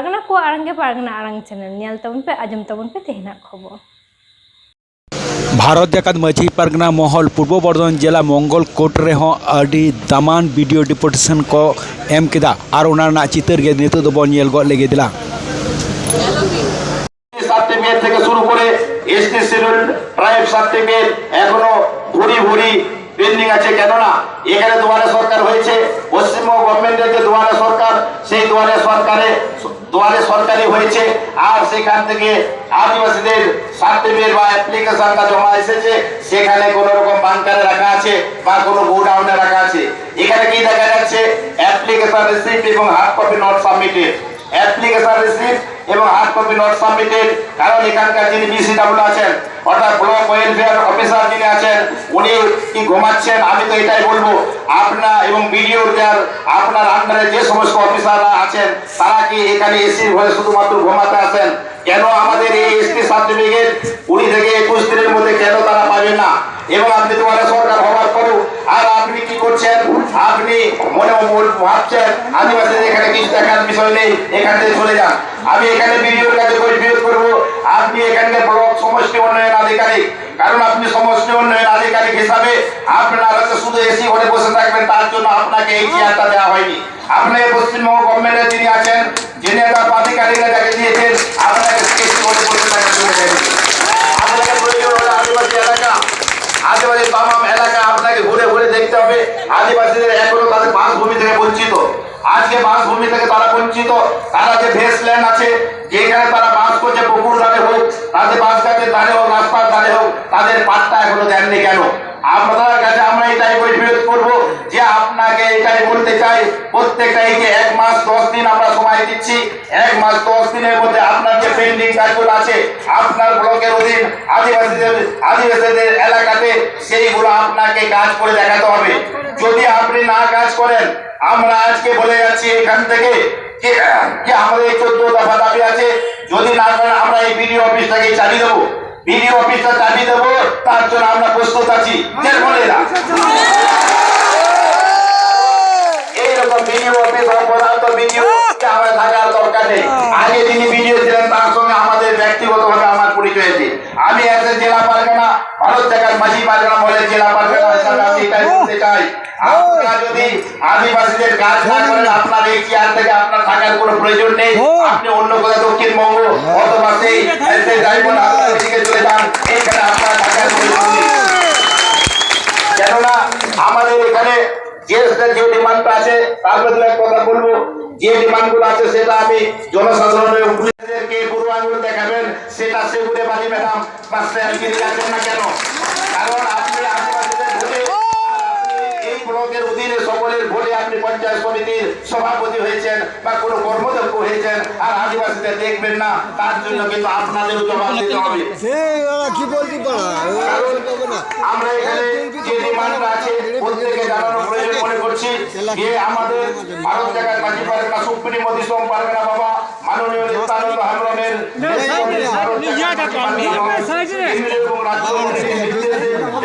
ᱯᱟᱨᱜᱟᱱᱟ ᱠᱚ ᱟᱲᱟᱝ ᱜᱮ ᱯᱟᱨᱜᱟᱱᱟ ᱟᱲᱟᱝ ᱪᱮᱱᱮᱞ ᱧᱮᱞ ᱛᱟᱵᱚᱱ ᱯᱮ ᱟᱸᱡᱚᱢ ᱛᱟᱵᱚᱱ ᱯᱮ ᱛᱮᱦᱮᱱᱟᱜ ᱠᱷᱚᱵᱚᱨ ভারত জাকাত মাঝি পারগনা মহল পূর্ব বর্ধমান জেলা মঙ্গল কোর্ট রেহন আডি দামান ভিডিও ডিপুটেশন কো এম কেদা আর ওনার চিতার গে নিতো দবন নেল গট লেগে দিলা। সার্টিফিকেট থেকে শুরু করে এসটি শিডিউল ট্রাইব সার্টিফিকেট এখনও ভরি ভরি পেন্ডিং আছে কেননা এখানে দুয়ারে সরকার হয়েছে, পশ্চিমবঙ্গ গভর্নমেন্টের যে দুয়ারে সরকার, সেই দুয়ারে সরকারে, দুয়ারে সরকারি হয়েছে। আর সেখান থেকে আদিবাসীদের সার্টিফিকেট বা অ্যাপ্লিকেশনটা জমা এসেছে, সেখানে কোন রকম বাংকারে রাখা আছে বা কোনো গোডাউনে রাখা আছে। এখানে কি দেখা যাচ্ছে? অ্যাপ্লিকেশন রিসিপ্ট এবং hard copy not submitted application receipt এবং হার্ড কপি নট সাবমিটেড কারণ এখানকার যিনি বিসিডব্লিউ আছেন, অর্থাৎ ব্লক ওয়েলফেয়ার অফিসার যিনি আছেন কি ঘুমাচ্ছেন? আমি তো এটাই বলব। আপনার এবং বিডিও যার আপনার আন্ডারে যে সমস্ত অফিসাররা আছেন, তারা কি এখানে এসি ঘরে শুধুমাত্র ঘুমাতে আসেন? কেন আমাদের এই এসটি সার্টিফিকেট কুড়ি থেকে একুশ দিনের মধ্যে কেন তারা পাবে না? এবং আপনি তোমার সরকার হওয়ার পরেও, আর আপনি কি করছেন? আপনি মনে ভাবছেন, আদিবাসীদের এখানে কিছু দেখার বিষয় নেই, এখান থেকে চলে যান। আমি এখানে বিডিওর কাছে আপনি এখানকার ব্লক সমষ্টি উন্নয়ন আধিকারিক। কারণ আপনি সমষ্টি উন্নয়ন আধিকারিক হিসাবে আপনার হয়তো শুধু এসি ঘরে বসে থাকবেন, তার জন্য আপনাকে এই চেয়ারটা দেওয়া হয়নি। আপনাকে পশ্চিমবঙ্গ গভর্নমেন্টের যিনি আছেন, যিনি একটা আধিকারিকরা যাকে দিয়েছেন, আপনাকে এসি ঘরে বসে হলে আদিবাসী এলাকা, আদিবাসী তামাম এলাকা আপনাকে ঘুরে ঘুরে দেখতে হবে। আদিবাসীদের এখনও বাসভূমি থেকে বঞ্চিত। আজকে বাসভূমি থেকে তারা বঞ্চিত। তারা যে ভেস ল্যান্ড আছে, যেখানে তারা বাস করছে পুকুর ধারে হোক, তাদের বাস গাছের ধারে হোক, রাস্তার ধারে হোক, তাদের পাত্তা এখনও দেননি কেন আপনাদের কাছে আমরা এটাই পরিবেশ করব যে আপনাকে এটাই বলতে চাই, প্রত্যেকটা এই যে এক মাস দশ দিন আমরা সময় দিচ্ছি। এক মাস দশ দিনের মধ্যে আপনার যে পেন্ডিং কাজগুলো আছে, আপনার ব্লকের অধীন আদিবাসীদের আদিবাসীদের এলাকাতে সেইগুলো আপনাকে কাজ করে দেখাতে হবে। যদি আপনি না কাজ করেন, আমরা আজকে বলে যাচ্ছি এখান থেকে যে আমাদের এই চোদ্দ দফা দাবি আছে, যদি না করেন, আমরা এই বিডিও অফিস অফিসটাকে চালিয়ে দেবো। বিডিও অফিসটা চালিয়ে দেবো, তার জন্য আমরা প্রস্তুত আছি। বলে না ভিডিও আমার থাকার দরকার নেই। আগে যিনি ভিডিও ছিলেন তার সঙ্গে আমাদের ব্যক্তিগতভাবে আমার পরিচয় আছে আমি একজন জেলা পারগানা ভারত জায়গার মাঝি পারগানা বলে জেলা পারগানা হিসাবে আমি এটাই বলতে চাই। আপনারা যদি আদিবাসীদের কাজ না। করেন আপনার এই চেয়ার থেকে আপনার থাকার কোনো প্রয়োজন নেই। আপনি অন্য কোথাও দক্ষিণবঙ্গ অথবা সেই সেই ডায়মন্ড হারবার দিকে চলে যান। এইখানে আপনার থাকার প্রয়োজন নেই কেননা আমাদের এখানে যে যে ডিমান্ডটা আছে, তার এক কথা বলব, যে ডিমান্ডগুলো আছে সেটা আমি জনসাধারণের পুলিশদেরকে বুড়ো আঙুল দেখাবেন, সেটা সেগুড়ে বাড়ি ম্যাডাম, মাস্টার গিরি আছেন না কেন? কারণ আপনি আদিবাসীদের ভোটে আপনি এই ব্লকের অধীনে ভোটে আপনি পঞ্চায়েত সমিতির সভাপতি হয়েছেন বা কোনো কর্মদক্ষ হয়েছেন আর আদিবাসীদের দেখবেন না তার জন্য কিন্তু আপনাদেরও জবাব দিতে হবে কি বলতে আমরা এখানে যে ডিমান্ডটা আছে প্রত্যেকে জানানোর প্রয়োজন মনে করছি যে আমাদের ভারত জায়গায় মাঝি পারগানা সুপ্রিম অধিসম পারগানা বাবা মাননীয় নিত্যানন্দ হামরমের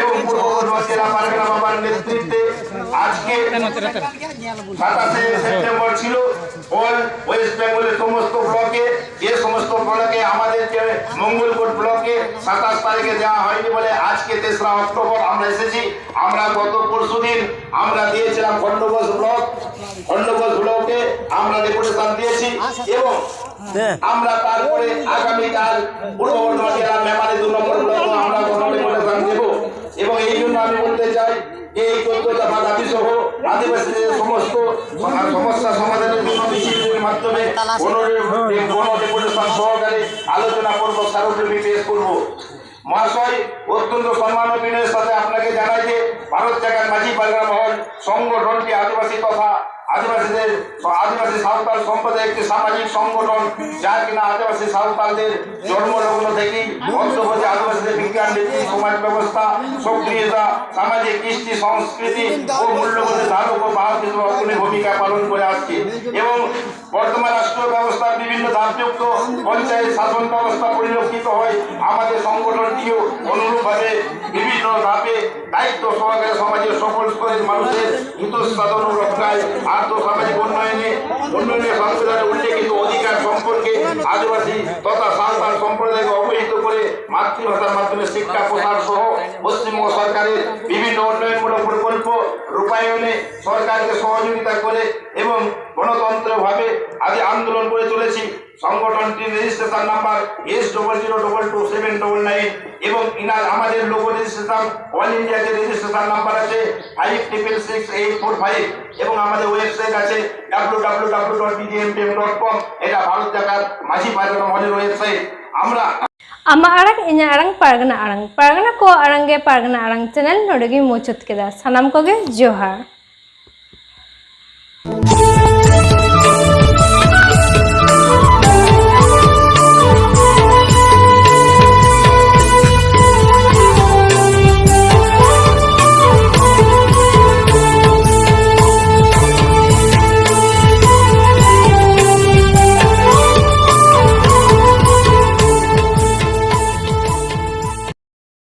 এবং পূর্ব পারগানা বাবার নেতৃত্বে আজকে সাতাশে সেপ্টেম্বর ছিল। অল ওয়েস্ট বেঙ্গলের সমস্ত ব্লকে, যে সমস্ত ব্লকে আমাদের মঙ্গলকোট ব্লকে সাতাশ তারিখে দেওয়া হয়নি বলে আজকে তেসরা অক্টোবর আমরা এসেছি। আমরা গত পরশু দিন আমরা দিয়েছিলাম খন্ডঘোষ ব্লক। খন্ডঘোষ ব্লকে আমরা ডেপুটেশন দিয়েছি এবং আমরা তারপরে আগামীকাল পূর্ব বর্ধমান জেলার মেমারি দু নম্বর ব্লকে আমরা কোনো ডেপুটেশন দেব। এবং এই জন্য আমি বলতে চাই এই আদিবাসীদের সমস্ত সমস্যা সমাধানের জন্য মাধ্যমে গণডেপুটেশন সহকারে আলোচনা করব স্মারকলিপি পেশ করব। মহাশয়, অত্যন্ত সম্মান ও বিনয়ের সাথে আপনাকে জানাই যে ভারত জায়গার মাঝি পারগানা মহল সংগঠনটি আদিবাসী তথা আদিবাসীদের আদিবাসী সাঁওতাল সম্প্রদায় একটি সামাজিক সংগঠন, যার কিনা আদিবাসী সাঁওতালদের জন্মলগ্ন থেকেই অন্তর্বর্তী আদিবাসীদের বিজ্ঞান, নীতি, সমাজ ব্যবস্থা, সক্রিয়তা, সামাজিক কৃষ্টি, সংস্কৃতি ও মূল্যবোধের ধারক ও হিসেবে অগ্রণী ভূমিকা পালন করে আসছে। এবং বর্তমান রাষ্ট্র ব্যবস্থার বিভিন্ন ধাপযুক্ত পঞ্চায়েত শাসন ব্যবস্থা পরিলক্ষিত হয়। আমাদের সংগঠনটিও অনুরূপভাবে বিভিন্ন ধাপে দায়িত্ব সহকারে সমাজের সকল স্তরের মানুষের হিত সাধন ও রক্ষায় আর্থ উন্নয়নে উন্নয়নের সংবিধানে উল্লেখিত অধিকার সম্পর্কে আদিবাসী তথা সাঁওতাল সম্প্রদায়কে অবহিত করে মাতৃভাষার মাধ্যমে শিক্ষা, প্রসার সহ পশ্চিমবঙ্গ সরকারের বিভিন্ন উন্নয়নমূলক প্রকল্প রূপায়ণে সরকারকে সহযোগিতা করে এবং গণতন্ত্রভাবে আদি আন্দোলন করে চলেছি সংগঠনটির registration number S double zero double two seven double nine এবং ইনার আমাদের লোকো রেজিস্ট্রেশন অল ইন্ডিয়া যে রেজিস্ট্রেশন নাম্বার আছে five triple six eight four five এবং আমাদের ওয়েবসাইট আছে W W W dot BGM BGMPM dot com এটা ভারত জাকার মাঝি পারগনা আমাদের ওয়েবসাইট। আমরা আমার আরাং ইᱧᱟ আরাং পারগনা আরাং। পারগনা কো আরাঙ্গে পারগনা আরাং চ্যানেল নড়গি মুচুত কেদা সানাম কোগে, জোহার।